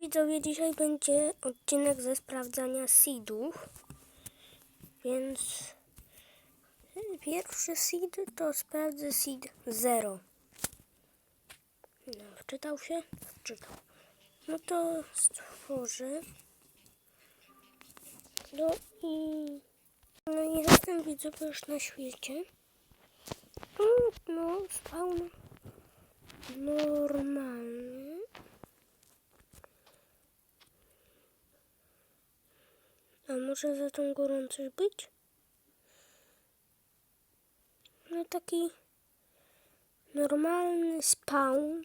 Widzowie, dzisiaj będzie odcinek ze sprawdzania seedów, więc pierwszy seed to sprawdzę seed 0. No, wczytał się? Wczytał. No to stworzę. No i no i jestem widzowie już na świecie. No, no spawn normalny. A może za tą górą coś być? No taki normalny spawn.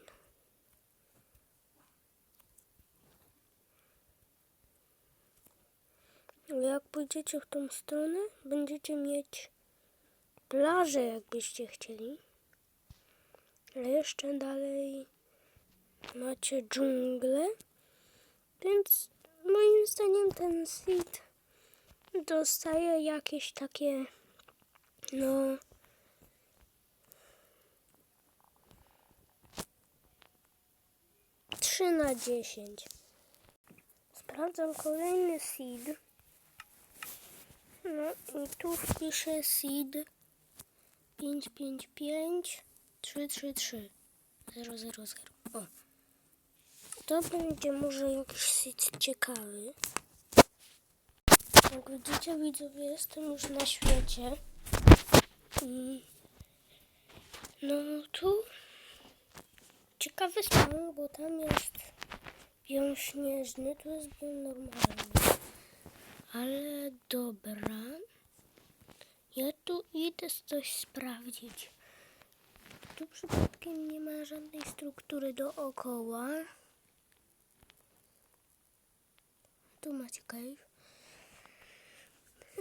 Jak pójdziecie w tą stronę, będziecie mieć plażę, jakbyście chcieli. Ale jeszcze dalej macie dżunglę. Więc moim zdaniem ten seed dostaje jakieś takie no trzy na dziesięć. Sprawdzam kolejny seed. No i tu wpiszę seed 555 333 000. O. To będzie może jakiś seed ciekawy. Jak widzicie widzowie, jestem już na świecie. I no tu ciekawy spawn, bo tam jest biom śnieżny, tu jest biom normalny. Ale dobra. Ja tu idę coś sprawdzić. Tu przypadkiem nie ma żadnej struktury dookoła. Tu macie cave.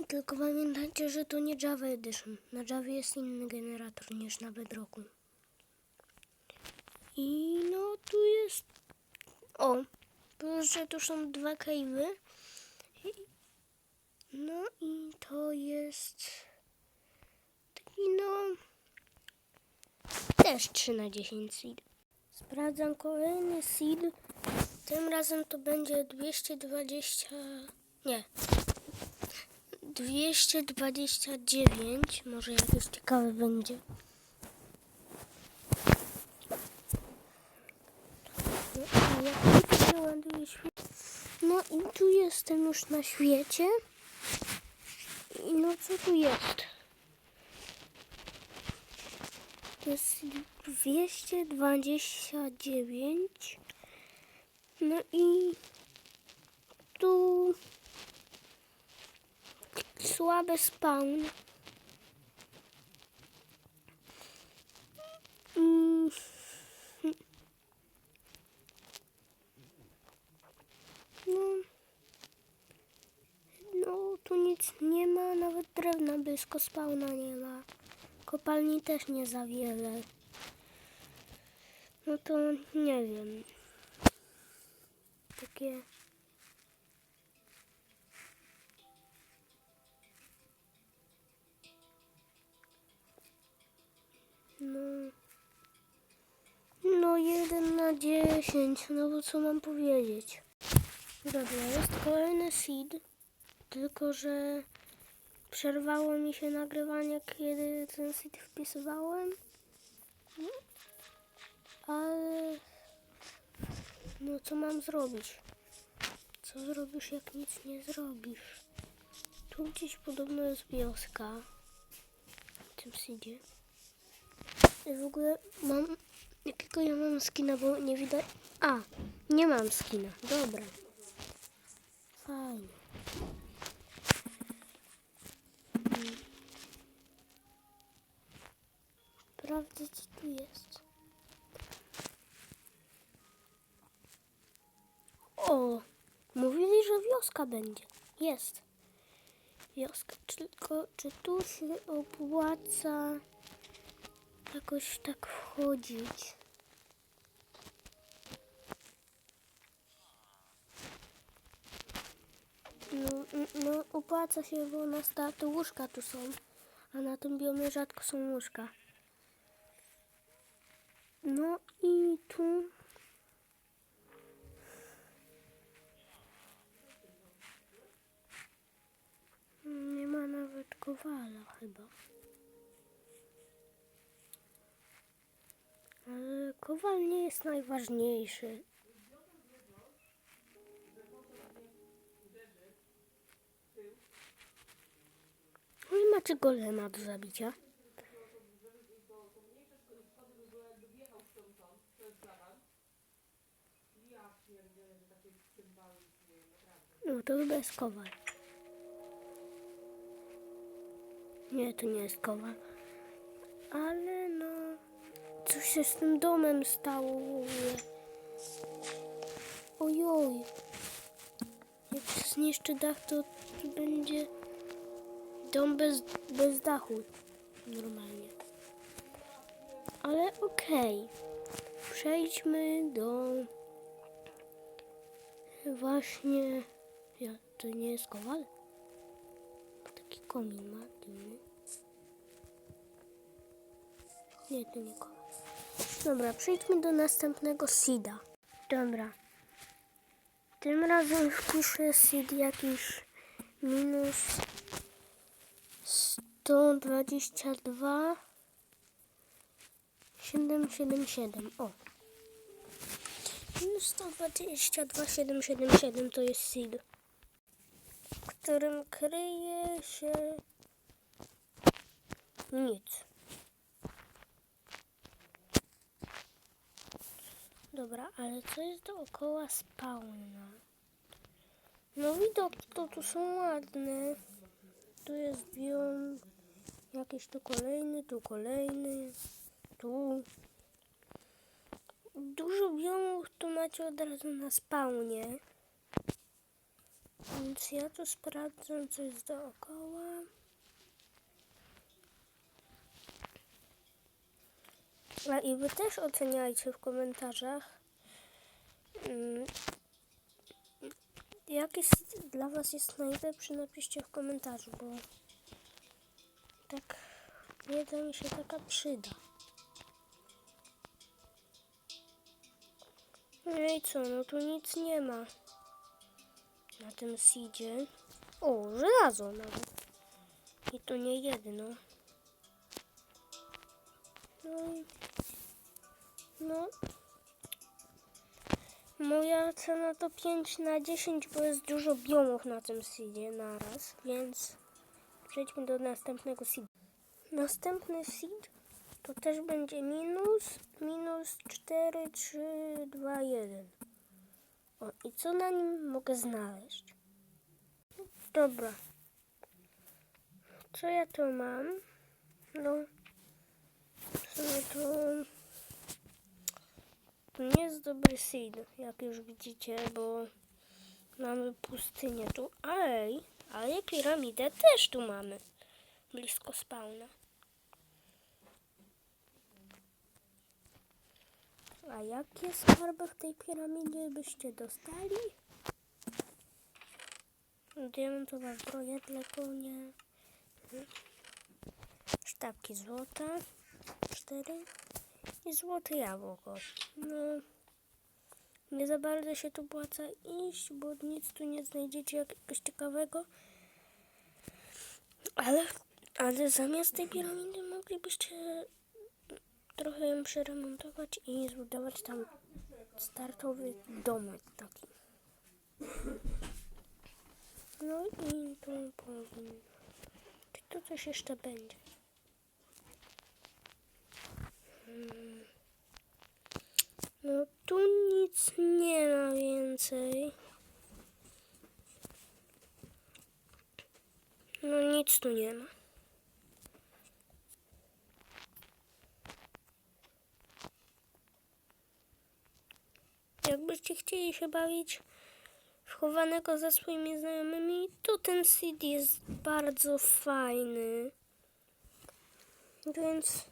Tylko pamiętajcie, że to nie Java Edition. Na Java jest inny generator niż na Bedrocku. I no tu jest... O, plus, że tu są dwa cave'y. No i to jest... Taki no... Też 3 na 10 seed. Sprawdzam kolejny seed. Tym razem to będzie 220... Nie, 229, może jakiś ciekawy będzie. No. No i tu jestem już na świecie. I no co tu jest? To jest 229. No i tu słaby spawn. Mm. No. No, tu nic nie ma, nawet drewna blisko spawna nie ma. Kopalni też nie za wiele. No to nie wiem. Takie... No. No, jeden na dziesięć. No bo co mam powiedzieć? Dobra, jest kolejny seed. Tylko, że przerwało mi się nagrywanie, kiedy ten seed wpisywałem. Ale. No, co mam zrobić? Co zrobisz, jak nic nie zrobisz? Tu gdzieś podobno jest wioska. W tym seedzie. W ogóle mam. Jakiego ja mam skina, bo nie widać. A, nie mam skina. Dobra. Fajnie. Sprawdzę, co tu jest. O! Mówili, że wioska będzie. Jest. Wioska. Tylko, czy tu się opłaca jakoś tak wchodzić. No, no opłaca się, bo na startu łóżka tu są, a na tym biomie rzadko są łóżka. No i tu... Nie ma nawet kowala chyba. Kowal nie jest najważniejszy. No i macie golema do zabicia. No to chyba jest kowal. Nie, to nie jest kowal. Ale no... Coś się z tym domem stało w ogóle. Ojoj. Jak zniszczy dach, to będzie dom bez, bez dachu. Normalnie. Ale okej. Przejdźmy do... Właśnie... Ja, to nie jest kowal? Taki komin ma, dziwny. Nie, to nie kowal. Dobra, przejdźmy do następnego seeda. Dobra. Tym razem wpiszę seed jakiś minus 122 777. O. Minus 122 777 to jest seed, w którym kryje się nic. Dobra, ale co jest dookoła spawna? No widok to tu są ładne. Tu jest biom. Jakiś tu kolejny, tu kolejny. Tu. Dużo biomów tu macie od razu na spawnie. Więc ja tu sprawdzę, co jest dookoła. A i wy też oceniajcie w komentarzach. mm, Jaki seed dla was jest najlepszy, napiszcie w komentarzu, bo tak wiedza mi się taka przyda. No i co, no tu nic nie ma na tym seedzie. O, żelazo nawet. I to nie jedno. No i... No. Moja cena to 5 na 10, bo jest dużo biomów na tym seedzie naraz, więc przejdźmy do następnego seeda. Następny seed to też będzie minus, minus 4, 3, 2, 1. O, i co na nim mogę znaleźć? Dobra. Co ja tu mam? No, w sumie to... Nie jest dobry seed, jak już widzicie, bo mamy pustynię tu. Ej, ale piramidę też tu mamy, blisko spawna. A jakie skarby w tej piramidzie byście dostali? Diamentowa zbroja dla konia. Sztabki złota. Cztery. I złote jabłko. No. Nie za bardzo się tu płaca iść, bo nic tu nie znajdziecie jakiegoś ciekawego. Ale, ale zamiast tej piramidy moglibyście trochę ją przeremontować i zbudować tam startowy domek taki. No i tu powiem. Czy tu coś jeszcze będzie? Hmm. No tu nic nie ma więcej. No nic tu nie ma. Jakbyście chcieli się bawić w chowanego ze swoimi znajomymi, to ten CD jest bardzo fajny. Więc...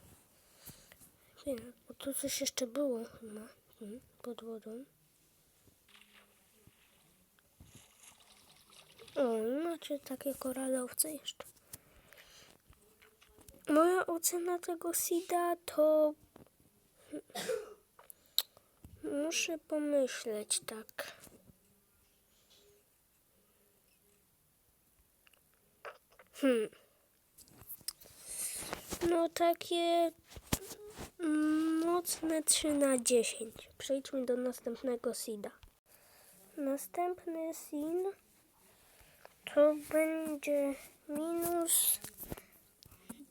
Nie, bo tu coś jeszcze było chyba hmm, pod wodą. O, macie takie koralowce jeszcze. Moja ocena tego Sida to... Muszę pomyśleć tak. Hmm. No takie mocne 3 na 10. Przejdźmy do następnego seeda. Następny seed to będzie minus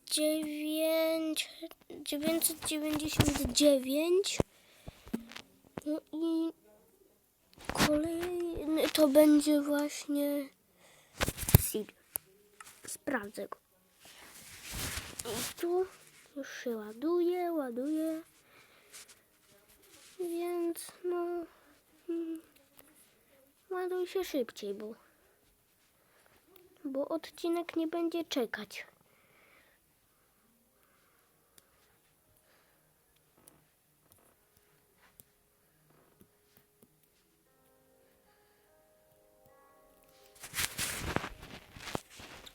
9, 999. No i kolejny to będzie właśnie seed. Sprawdzę go. I tu już się ładuje, ładuje. Więc no. mm, Ładuj się szybciej, bo. Bo odcinek nie będzie czekać.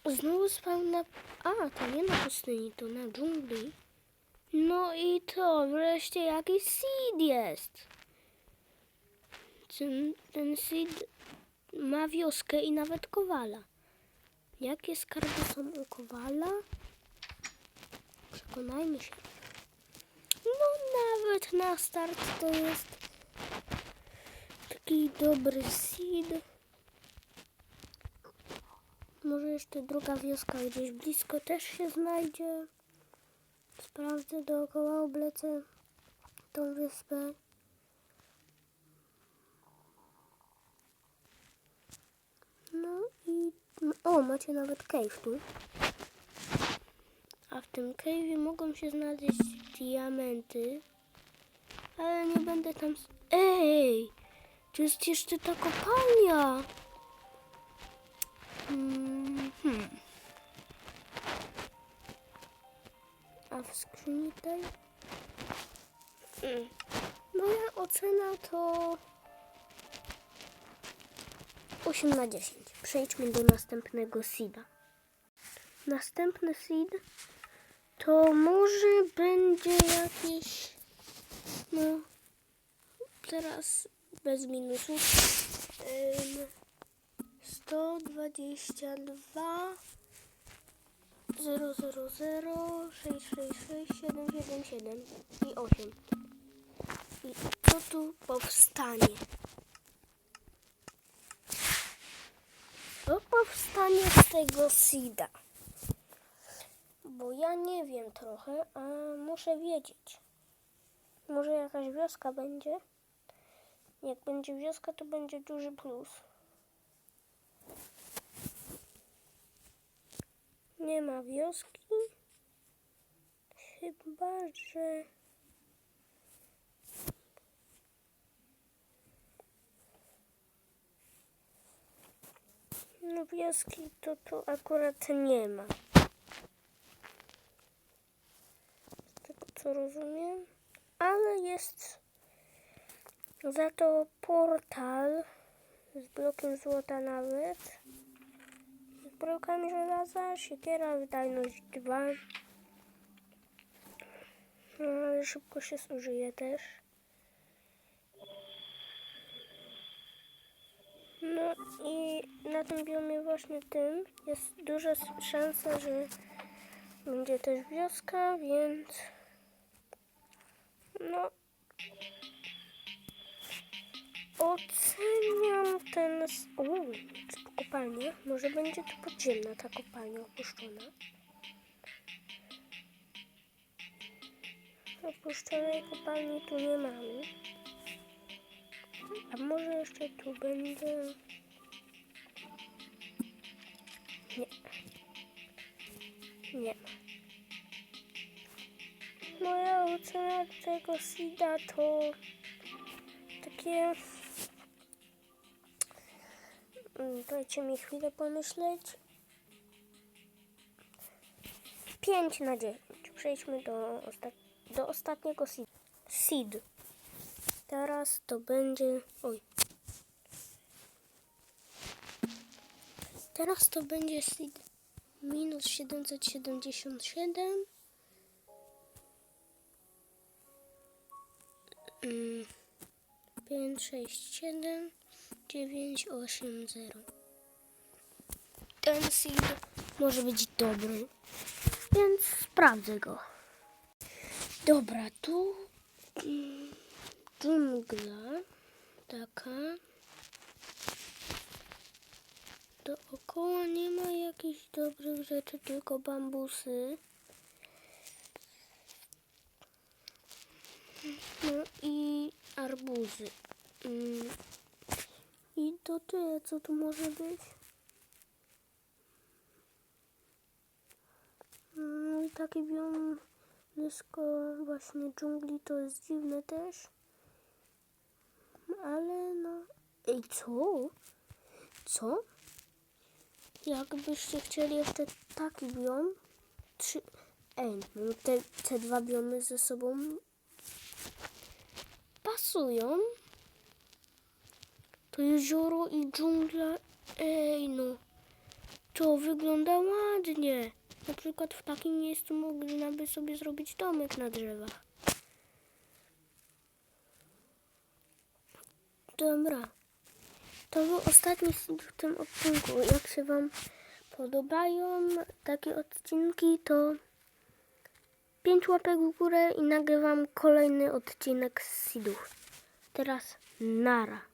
Znowu spał na... A, to nie na pustyni, to na dżungli. No i to, wreszcie jakiś seed jest. Ten, ten seed ma wioskę i nawet kowala. Jakie skarby są u kowala? Przekonajmy się. No nawet na start to jest taki dobry seed. Może jeszcze druga wioska gdzieś blisko też się znajdzie. Sprawdzę dookoła, oblecę tą wyspę. No i... O, macie nawet cave tu. A w tym cave'ie mogą się znaleźć diamenty. Ale nie będę tam... Ej! To jest jeszcze ta kopalnia! Mm, hmm. A w skrzyni tej? Mm. Moja ocena to 8 na 10. Przejdźmy do następnego seeda. Następny seed to może będzie jakieś no teraz bez minusów ym, 122 000 666 777 i 8. I co tu powstanie? Co powstanie z tego seeda? Bo ja nie wiem trochę, a muszę wiedzieć. Może jakaś wioska będzie? Jak będzie wioska, to będzie duży plus. Nie ma wioski. Chyba, że... No wioski to tu akurat nie ma. Z tego co rozumiem. Ale jest za to portal z blokiem złota nawet. Z blokami żelaza, siekiera, wydajność 2. No, ale szybko się zużyje też. No i na tym biomie właśnie tym jest duża szansa, że będzie też wioska, więc no oceniam ten... Może będzie to podziemna ta kopalnia opuszczona. Opuszczonej kopalni tu nie mamy. A może jeszcze tu będzie... Nie. Nie. Moja ocena tego seeda to takie... Mm, Dajcie mi chwilę pomyśleć. 5 na 9. Przejdźmy do, osta do ostatniego seed. seed. Teraz to będzie. Oj. Teraz to będzie seed minus 777. Mm, 5, 6, 7, 9, 8, 0. Ten seed może być dobry. więc sprawdzę go. Dobra, tu mm, dżungla taka. Dookoła nie ma jakichś dobrych rzeczy, tylko bambusy. No i arbuzy. I to tyle, co tu może być. No i taki biom blisko właśnie dżungli to jest dziwne też. Ale no... Ej, co? Co? Jakbyście chcieli jeszcze taki biom... Trzy... Ej, no te, te dwa biomy ze sobą pasują. To jezioro i dżungla. Ej, no. To wygląda ładnie. Na przykład w takim miejscu można by sobie zrobić domek na drzewach. Dobra. To był ostatni film w tym odcinku. Jak się Wam podobają takie odcinki, to 5 łapek w górę i nagrywam kolejny odcinek z Sidów. Teraz nara.